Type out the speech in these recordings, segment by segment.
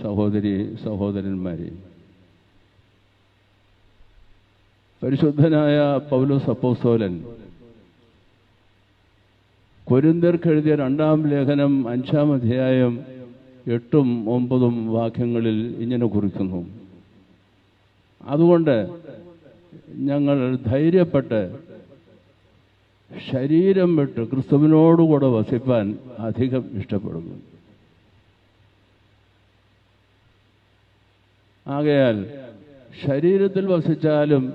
സഹോദരി സഹോദരന്മാരെ പരിശുദ്ധനായ പൗലോസ് അപ്പോസ്തോലൻ കൊരിന്തർക്കെഴുതിയ രണ്ടാം ലേഖനം അഞ്ചാം അധ്യായം എട്ടും ഒമ്പതും വാക്യങ്ങളിൽ ഇങ്ങനെ കുറിക്കുന്നു. അതുകൊണ്ട് ഞങ്ങൾ ധൈര്യപ്പെട്ട് ശരീരം വിട്ട് ക്രിസ്തുവിനോടുകൂടെ വസിപ്പാൻ അധികം ഇഷ്ടപ്പെടുന്നു. ആകയാൽ ശരീരത്തിൽ വസിച്ചാലും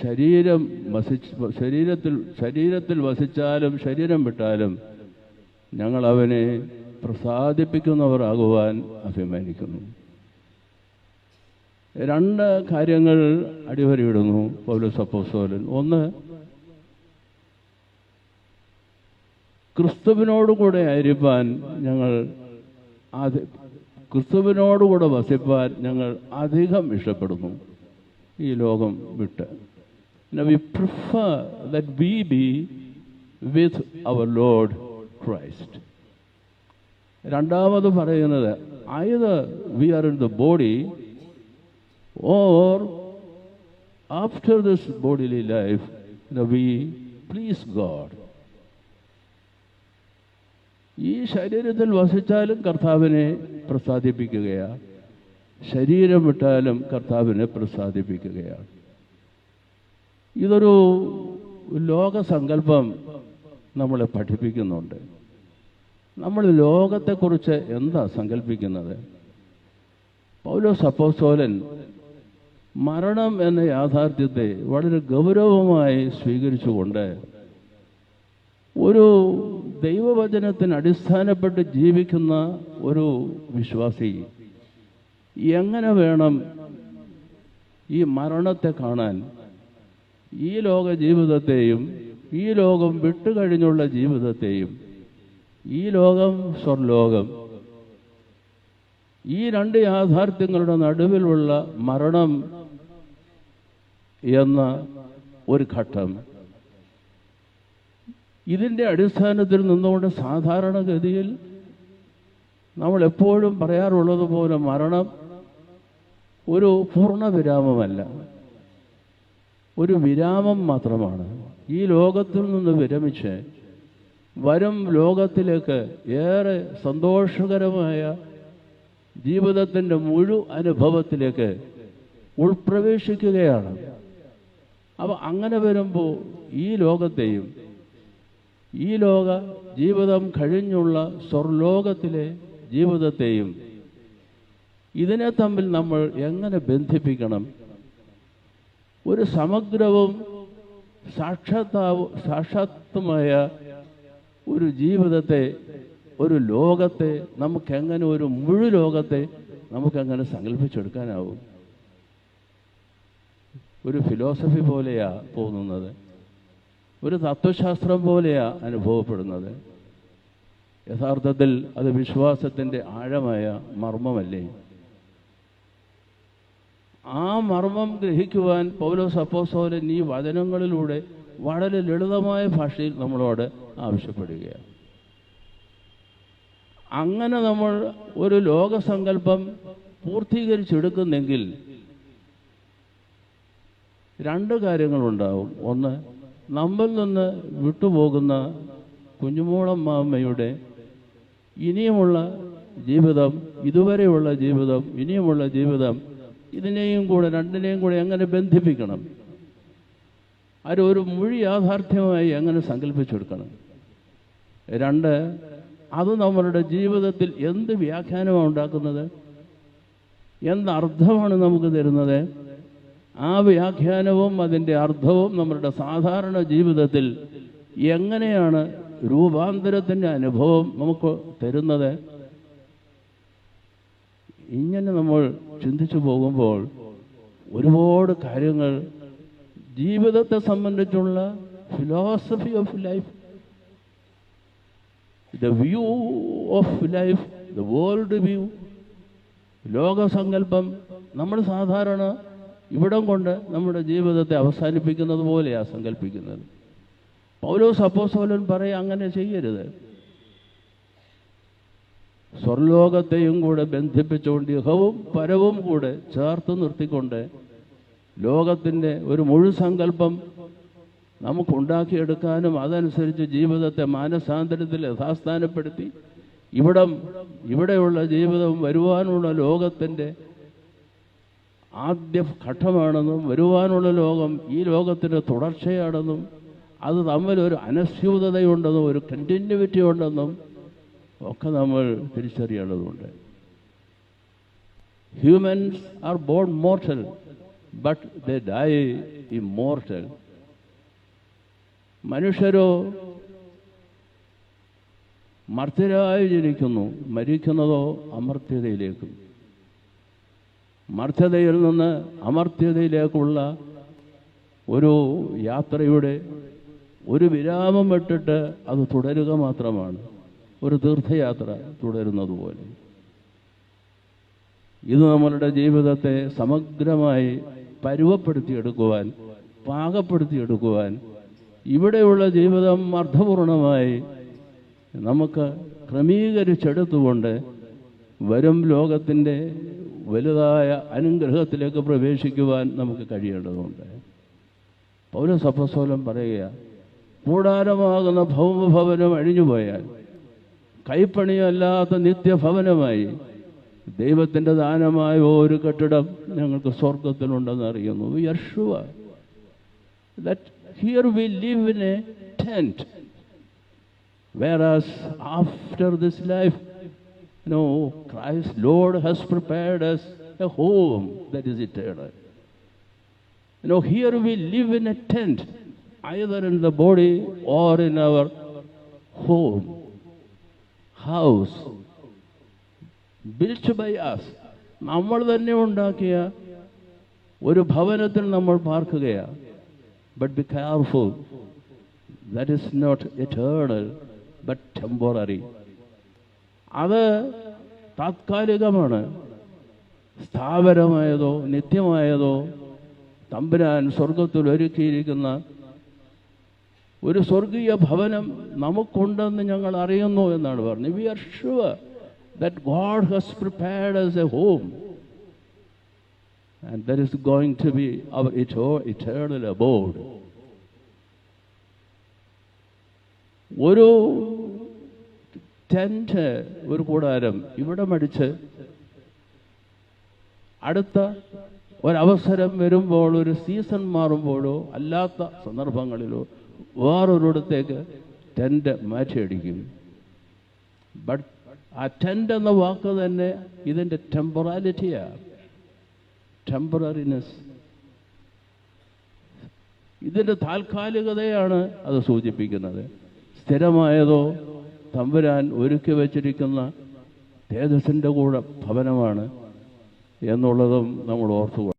ശരീരം വസിച്ച് ശരീരത്തിൽ ശരീരത്തിൽ വസിച്ചാലും ശരീരം വിട്ടാലും ഞങ്ങൾ അവനെ പ്രസാദിപ്പിക്കുന്നവരാകുവാൻ അഭിമാനിക്കുന്നു. രണ്ട് കാര്യങ്ങൾ അടിവരയിടുന്നു പൗലോസ് അപ്പോസ്തലൻ. ഒന്ന് ക്രിസ്തുവിനോടുകൂടെ ആയിരിക്കാൻ ഞങ്ങൾ അത് ക്രിസ്തുവിനോടുകൂടെ വസിപ്പാൻ ഞങ്ങൾ അധികം ഇഷ്ടപ്പെടുന്നു ഈ ലോകം വിട്ട്. We prefer that we be with our Lord Christ രണ്ടാമത് പറയുന്നത് either we are in the body or after this bodily life we please God ഈ ശരീരത്തിൽ വസിച്ചാലും കർത്താവിനെ പ്രസാദിപ്പിക്കുകയാണ്. ശരീരം വിട്ടാലും കർത്താവിനെ പ്രസാദിപ്പിക്കുകയാണ്. ഇതൊരു ലോകസങ്കല്പം നമ്മളെ പഠിപ്പിക്കുന്നുണ്ട്. നമ്മൾ ലോകത്തെക്കുറിച്ച് എന്താ സങ്കല്പിക്കുന്നത്? പൗലോ സപ്പോസോലൻ മരണം എന്ന യാഥാർത്ഥ്യത്തെ വളരെ ഗൗരവമായി സ്വീകരിച്ചുകൊണ്ട് ഒരു ദൈവവചനത്തിന് അടിസ്ഥാനപ്പെട്ട് ജീവിക്കുന്ന ഒരു വിശ്വാസി എങ്ങനെ വേണം ഈ മരണത്തെ കാണാൻ? ഈ ലോക ജീവിതത്തെയും ഈ ലോകം വിട്ടുകഴിഞ്ഞുള്ള ജീവിതത്തെയും ഈ ലോകം സ്വർലോകം ഈ രണ്ട് യാഥാർത്ഥ്യങ്ങളുടെ നടുവിലുള്ള മരണം എന്ന ഒരു ഘട്ടം. ഇതിന്റെ അടിസ്ഥാനത്തിൽ നിന്നുകൊണ്ട് സാധാരണഗതിയിൽ നമ്മൾ എപ്പോഴും പറയാറുള്ളത് പോലെ മരണം ഒരു പൂർണ വിരാമമല്ല. ഒരു വിരാമം മാത്രമാണ്. ഈ ലോകത്തിൽ നിന്ന് വിരമിച്ച് വരും ലോകത്തിലേക്ക് ഏറെ സന്തോഷകരമായ ജീവിതത്തിന്റെ മുഴു അനുഭവത്തിലേക്ക് ഉൾപ്രവേശിക്കുകയാണ്. അപ്പോൾ അങ്ങനെ വരുമ്പോൾ ഈ ലോകത്തെയും ഈ ലോക ജീവിതം കഴിഞ്ഞുള്ള സ്വർലോകത്തിലെ ജീവിതത്തെയും ഇതിനെ തമ്മിൽ നമ്മൾ എങ്ങനെ ബന്ധിപ്പിക്കണം? ഒരു സമഗ്രവും സാക്ഷാത്താവ് സാക്ഷാത്വമായ ഒരു ജീവിതത്തെ ഒരു ലോകത്തെ നമുക്കെങ്ങനെ ഒരു മുഴു ലോകത്തെ നമുക്കെങ്ങനെ സങ്കല്പിച്ചെടുക്കാനാവും ഒരു ഫിലോസഫി പോലെയാ തോന്നുന്നത്. ഒരു തത്വശാസ്ത്രം പോലെയാണ് അനുഭവപ്പെടുന്നത്. യഥാർത്ഥത്തിൽ അത് വിശ്വാസത്തിന്റെ ആഴമായ മർമ്മമല്ലേ? ആ മർമ്മം ഗ്രഹിക്കുവാൻ പൗലോ സപ്പോസോലൻ ഈ വചനങ്ങളിലൂടെ വളരെ ലളിതമായ ഭാഷയിൽ നമ്മളോട് ആവശ്യപ്പെടുകയാണ്. അങ്ങനെ നമ്മൾ ഒരു ലോകസങ്കല്പം പൂർത്തീകരിച്ചെടുക്കുന്നെങ്കിൽ രണ്ട് കാര്യങ്ങളുണ്ടാവും. ഒന്ന് നമ്മിൽ നിന്ന് വിട്ടുപോകുന്ന കുഞ്ഞുമോളം ഇനിയുമുള്ള ജീവിതം ഇതുവരെയുള്ള ജീവിതം ഇനിയുമുള്ള ജീവിതം ഇതിനെയും കൂടെ രണ്ടിനെയും കൂടെ എങ്ങനെ ബന്ധിപ്പിക്കണം? ഒരു മുഴി യാഥാർത്ഥ്യമായി എങ്ങനെ സങ്കല്പിച്ചെടുക്കണം? രണ്ട് അത് നമ്മളുടെ ജീവിതത്തിൽ എന്ത് വ്യാഖ്യാനമാണ് ഉണ്ടാക്കുന്നത്? എന്തർത്ഥമാണ് നമുക്ക് തരുന്നത്? ആ വ്യാഖ്യാനവും അതിന്റെ അർത്ഥവും നമ്മുടെ സാധാരണ ജീവിതത്തിൽ എങ്ങനെയാണ് രൂപാന്തരത്തിന്റെ അനുഭവം നമുക്ക് തരുന്നത്? ഇങ്ങനെ നമ്മൾ ചിന്തിച്ചു പോകുമ്പോൾ ഒരുപാട് കാര്യങ്ങൾ ജീവിതത്തെ സംബന്ധിച്ചുള്ള philosophy of life the view of life the world view ലോകസങ്കല്പം നമ്മൾ സാധാരണ ഇവിടം കൊണ്ട് നമ്മുടെ ജീവിതത്തെ അവസാനിപ്പിക്കുന്നത് പോലെയാണ് സങ്കല്പിക്കുന്നത് പൗലോ സപ്പോസോലൻ പറയും അങ്ങനെ ചെയ്യരുത്. സ്വർലോകത്തെയും കൂടെ ബന്ധിപ്പിച്ചുകൊണ്ട് യുഹവും പരവും കൂടെ ചേർത്ത് നിർത്തിക്കൊണ്ട് ലോകത്തിന്റെ ഒരു മുഴുസങ്കല്പം നമുക്കുണ്ടാക്കിയെടുക്കാനും അതനുസരിച്ച് ജീവിതത്തെ മാനസാന്തരത്തിൽ യഥാസ്ഥാനപ്പെടുത്തി ഇവിടം ഇവിടെയുള്ള ജീവിതം വരുവാനുള്ള ലോകത്തിന്റെ ആദ്യ ഘട്ടമാണെന്നും വരുവാനുള്ള ലോകം ഈ ലോകത്തിന്റെ തുടർച്ചയാണെന്നും അത് തമ്മിൽ ഒരു അനസ്യൂതതയുണ്ടെന്നും ഒരു കണ്ടിന്യൂവിറ്റി ഉണ്ടെന്നും ഒക്കെ നമ്മൾ തിരിച്ചറിയേണ്ടതുണ്ട്. Humans are born mortal but they die immortal മനുഷ്യരോ മർത്തരായി ജനിക്കുന്നു മരിക്കുന്നതോ അമർത്യതയിലേക്കും. മർത്യതയിൽ നിന്ന് അമർത്യതയിലേക്കുള്ള ഒരു യാത്രയുടെ ഒരു വിരാമം വിട്ടിട്ട് അത് തുടരുക മാത്രമാണ്. ഒരു തീർത്ഥയാത്ര തുടരുന്നത് പോലെ. ഇത് നമ്മളുടെ ജീവിതത്തെ സമഗ്രമായി പരുവപ്പെടുത്തിയെടുക്കുവാൻ പാകപ്പെടുത്തിയെടുക്കുവാൻ ഇവിടെയുള്ള ജീവിതം അർത്ഥപൂർണമായി നമുക്ക് ക്രമീകരിച്ചെടുത്തുകൊണ്ട് വരും ലോകത്തിന്റെ വലുതായ അനുഗ്രഹത്തിലേക്ക് പ്രവേശിക്കുവാൻ നമുക്ക് കഴിയേണ്ടതുണ്ട്. പൗരസഭസ്വലം പറയുക കൂടാരമാകുന്ന ഭൗമഭവനം അഴിഞ്ഞുപോയാൽ കൈപ്പണിയല്ലാത്ത നിത്യഭവനമായി ദൈവത്തിന്റെ ദാനമായ ഒരു കെട്ടിടം ഞങ്ങൾക്ക് സ്വർഗത്തിലുണ്ടെന്ന് അറിയുന്നു. യർഷുവ that here we live in a tent Whereas after this life, you know, Christ, Lord has prepared us a home that is eternal. You know, here we live in a tent, either in the body or in our home, house, built by us. നമ്മൾ തന്നെ ഉണ്ടാക്കിയ ഒരു ഭവനത്തിൽ നമ്മൾ പാർക്കുകയാണ് but be careful that is not eternal but temporary അത് താത്കാലികമാണ് സ്ഥാപരമായതോ നിത്യമായതോ തമ്പുരാൻ സ്വർഗത്തിൽ ഒരുക്കിയിരിക്കുന്ന ഒരു സ്വർഗീയ ഭവനം നമുക്കുണ്ടെന്ന് ഞങ്ങൾ അറിയുന്നു എന്നാണ് പറഞ്ഞത് we are sure that God has prepared us a home and that is going to be our eternal abode. ഒരു ടെന്റ് ഒരു കൂടാരം ഇവിടെ മടിച്ച് അടുത്ത ഒരവസരം വരുമ്പോൾ ഒരു സീസൺ മാറുമ്പോഴോ അല്ലാത്ത സന്ദർഭങ്ങളിലോ വേറൊരിടത്തേക്ക് ടെന്റ് മാറ്റിയടിക്കും. ബട്ട് ആ ടെന്റ് എന്ന വാക്ക് തന്നെ ഇതിന്റെ ടെമ്പറാലിറ്റിയാണ് ടെമ്പററിനെസ് ഇതിന്റെ താൽക്കാലികതയാണ് അത് സൂചിപ്പിക്കുന്നത്. സ്ഥിരമായതോ തമ്പുരാൻ ഒരുക്കി വച്ചിരിക്കുന്ന തേജസ്സിന്റെ കൂടെ ഭവനമാണ് എന്നുള്ളതും നമ്മൾ ഓർത്തുക